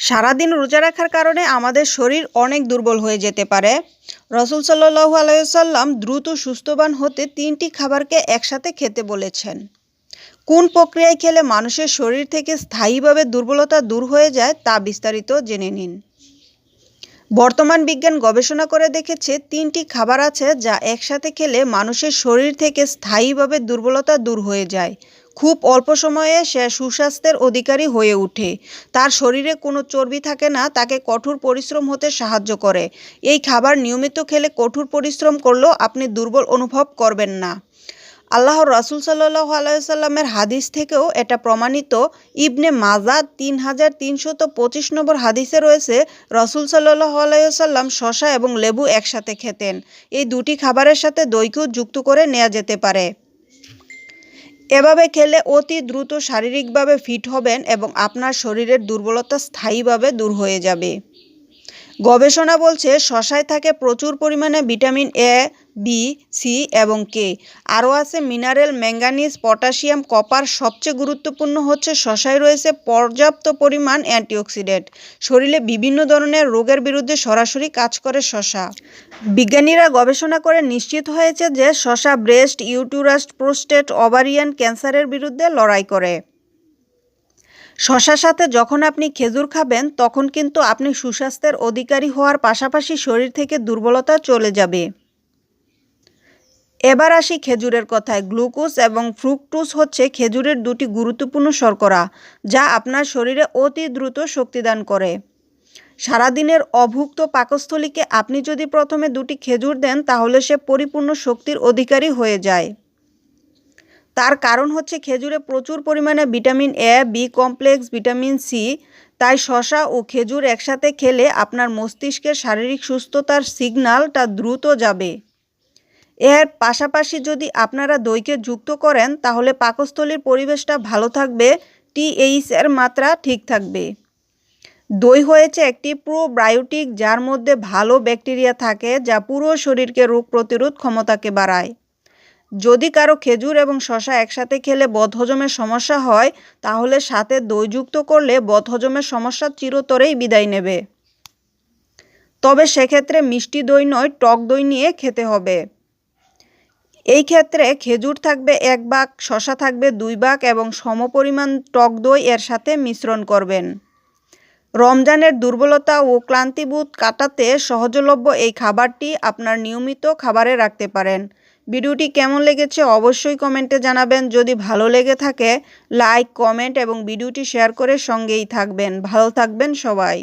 সারাদিন রোজা রাখার কারণে আমাদের শরীর অনেক দুর্বল হয়ে যেতে পারে। রসুল সাল্লাহু আলাইসাল্লাম দ্রুত সুস্থবান হতে তিনটি খাবারকে একসাথে খেতে বলেছেন। কোন প্রক্রিয়ায় খেলে মানুষের শরীর থেকে স্থায়ীভাবে দুর্বলতা দূর হয়ে যায় তা বিস্তারিত জেনে নিন। বর্তমান বিজ্ঞান গবেষণা করে দেখেছে তিনটি খাবার আছে যা একসাথে খেলে মানুষের শরীর থেকে স্থায়ীভাবে দুর্বলতা দূর হয়ে যায়। খুব অল্প সময়ে সে সুস্বাস্থ্যের অধিকারী হয়ে ওঠে। তার শরীরে কোনো চর্বি থাকে না, তাকে কঠোর পরিশ্রম হতে সাহায্য করে। এই খাবার নিয়মিত খেলে কঠোর পরিশ্রম করলেও আপনি দুর্বল অনুভব করবেন না। আল্লাহর রাসুল সাল্লাহ আলাইসাল্লামের হাদিস থেকেও এটা প্রমাণিত। ইবনে মাজা তিন হাজার তিনশত পঁচিশ নম্বর হাদিসে রয়েছে, রসুল সাল্লাহ আলাইসাল্লাম শশা এবং লেবু একসাথে খেতেন। এই দুটি খাবারের সাথে দইকেও যুক্ত করে নেওয়া যেতে পারে। এভাবে খেলে অতি দ্রুত শারীরিকভাবে ফিট হবেন এবং আপনার শরীরের দুর্বলতা স্থায়ীভাবে দূর হয়ে যাবে। গবেষণা বলছে, শশায় থাকে প্রচুর পরিমাণে ভিটামিন এ বি সি এবং কে আরও আছে মিনারেল ম্যাঙ্গানিজ পটাশিয়াম কপার সবচেয়ে গুরুত্বপূর্ণ হচ্ছে, শশায় রয়েছে পর্যাপ্ত পরিমাণ অ্যান্টিঅক্সিডেন্ট শরীরে বিভিন্ন ধরনের রোগের বিরুদ্ধে সরাসরি কাজ করে শশা। বিজ্ঞানীরা গবেষণা করে নিশ্চিত হয়েছে যে শশা ব্রেস্ট ইউটুরাস প্রোস্টেট, ওভারিয়ান ক্যান্সারের বিরুদ্ধে লড়াই করে। শশার সাথে যখন আপনি খেজুর খাবেন, তখন কিন্তু আপনি সুস্বাস্থ্যের অধিকারী হওয়ার পাশাপাশি শরীর থেকে দুর্বলতা চলে যাবে। এবার আসি খেজুরের কথায়। গ্লুকোজ এবং ফ্রুকটোজ হচ্ছে খেজুরের দুটি গুরুত্বপূর্ণ শর্করা, যা আপনার শরীরে অতি দ্রুত শক্তিদান করে। সারাদিনের অভুক্ত পাকস্থলীকে আপনি যদি প্রথমে দুটি খেজুর দেন, তাহলে সে পরিপূর্ণ শক্তির অধিকারী হয়ে যায়। তার কারণ হচ্ছে খেজুরে প্রচুর পরিমাণে vitamin A, B complex, vitamin C, তাই শশা ও খেজুর একসাথে খেলে আপনার মস্তিষ্কের শারীরিক সুস্থতার সিগনালটা দ্রুত যাবে। এর পাশাপাশি যদি আপনারা দইকে যুক্ত করেন, তাহলে পাকস্থলীর পরিবেশটা ভালো থাকবে টিএইচ এর মাত্রা ঠিক থাকবে। দই হয়েছে একটি প্রোবায়োটিক যার মধ্যে ভালো ব্যাকটেরিয়া থাকে যা পুরো শরীরকে রোগ প্রতিরোধ ক্ষমতাকে বাড়ায়। যদি কারও খেজুর এবং শশা একসাথে খেলে বদহজমের সমস্যা হয়, তাহলে সাথে দই যুক্ত করলে বদহজমের সমস্যা চিরতরেই বিদায় নেবে। তবে সেক্ষেত্রে মিষ্টি দই নয়, টক দই নিয়ে খেতে হবে। এই ক্ষেত্রে খেজুর থাকবে এক বাক শশা থাকবে দুই বাক এবং সমপরিমাণ টক দই এর সাথে মিশ্রণ করবেন। রমজানের দুর্বলতা ও ক্লান্তিবোধ কাটাতে সহজলভ্য এই খাবারটি আপনার নিয়মিত খাবারে রাখতে পারেন। ভিডিওটি কেমন লেগেছে অবশ্যই কমেন্টে জানাবেন। যদি ভালো লেগে থাকে, লাইক, কমেন্ট এবং ভিডিওটি শেয়ার করে সঙ্গেই থাকবেন। ভালো থাকবেন সবাই।